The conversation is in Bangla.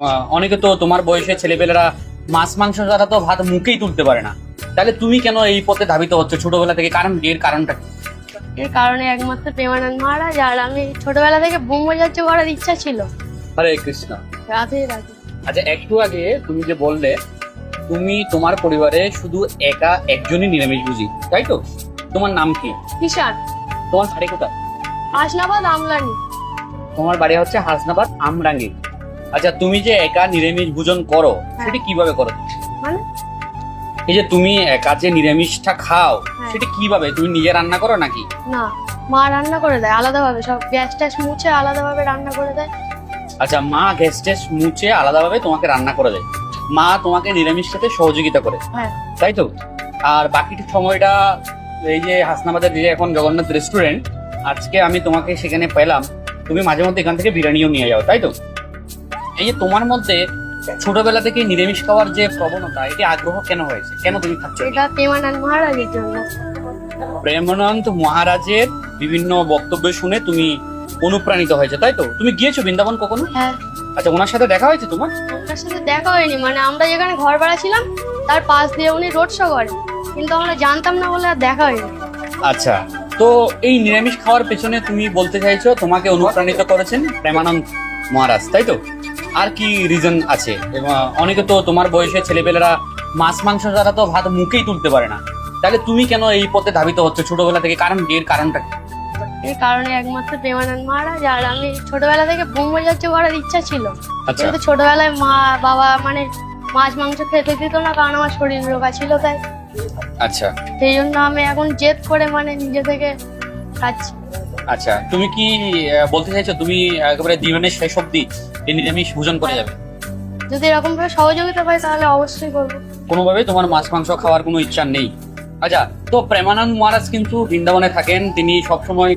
অনেকে তো তোমার বয়সে ছেলেপেলেরা মাছ মাংস ছাড়া তো ভাত মুখেই তুলতে পারে না। তাহলে তুমি কেন এই পথে ধাবিত হচ্ছে? ছোটবেলা থেকে কারণ? এর কারণটা কি? এর কারণে একমাত্র প্রেমানন্দ মহারাজ আর আমি ছোটবেলা থেকে ব্রহ্মচর্য করার ইচ্ছা ছিল। হরে কৃষ্ণ। রাধে রাধে। আচ্ছা একটু আগে তুমি যে বললে তুমি তোমার পরিবারে শুধু একা একজনই নিরামিষ বুঝি তাই তো? তোমার নাম কি? কিষান তোমার বাড়ি কোথায়? আসনাবাদ আমলানি তোমার বাড়ি হচ্ছে হাসনাবাদ আমরাঙ্গি। আচ্ছা তুমি যে একা নিরামিষ ভোজন করো সেটা কীভাবে করো? মানে? এই যে তুমি একা যে নিরামিষটা খাও হ্যাঁ। সেটা কীভাবে? তুমি নিজে রান্না করো নাকি? না মা রান্না করে দেয় আলাদাভাবে সব গ্যাস ট্যাস মুছে আলাদাভাবে রান্না করে দেয়। আচ্ছা মা গ্যাস টেস মুছে আলাদাভাবে তোমাকে রান্না করে দেয়। মা তোমাকে নিরামিষ খেতে সহযোগিতা করে। হ্যাঁ। তাই তো? আর বাকিটা সময়টা এই যে হাসনাবাদের যে এখন জগন্নাথ রেস্টুরেন্ট আজকে আমি তোমাকে সেখানে পেলাম। তুমি মাঝে মধ্যে এখান থেকে বিরিয়ানিও নিয়ে যাও তাই তো? এই যে তোমার মধ্যে ছোটবেলা থেকে নিরামিষ খাওয়ার যে প্রবণতা এটি আগ্রহ কেন হয়েছে? কেন তুমি খাচ্ছ এটা প্রেমানন্দ মহারাজের জন্য। প্রেমানন্দ মহারাজের বিভিন্ন বক্তব্য শুনে তুমি অনুপ্রাণিত হয়েছে তাই তো? তুমি গিয়েছো বৃন্দাবন কখনো? হ্যাঁ। আচ্ছা ওনার সাথে দেখা হয়েছে তোমার? ওনার সাথে দেখা হয়নি। মানে আমরা যেখানে ঘর ভাড়া ছিলাম তার পাশ দিয়ে উনি রোড শো করেন। কিন্তু আমরা জানতাম না বলে আর দেখা হয়নি। আচ্ছা তো এই নিরামিষ খাওয়ার পেছনে তুমি বলতে চাইছো তোমাকে অনুপ্রাণিত করেছেন প্রেমানন্দ মহারাজ তাই তো? আর কি রিজন আছে? অনেকে তো তোমার বয়সে ছেলেপেলেরা মাছ মাংস ছাড়া তো ভাত মুখেই তুলতে পারে না। তাহলে তুমি কেন এই পথে ধাবিত হচ্ছে ছোটবেলা থেকে? কারণ? এর কারণটা কি? এর কারণে একমাত্র প্রেমানন্দ মহারাজ আর আমি ছোটবেলা থেকে ব্রহ্মচর্য করার ইচ্ছা ছিল। আচ্ছা। কিন্তু ছোটবেলায় মা বাবা মানে মাছ মাংস খেতে দিত না কারণ আমার শরীর রোগা ছিল তাই। আচ্ছা। সেই জন্য আমি এখন জেদ করে মানে নিজে থেকে খাচ্ছি আচ্ছা তুমি কি বলতে চাইছো তুমি একেবারে জীবনের শেষ অব্দি এই নিরামিষ ভোজন করে যাবে? যদি এরকম ভাবে সহযোগিতা পাই তাহলে অবশ্যই করব। কোনোভাবে তোমার মাছ মাংস খাওয়ার কোনো ইচ্ছা নেই। আচ্ছা তো প্রেমানন্দ মহারাজ কিন্তু বৃন্দাবনে থাকেন। তিনি সবসময়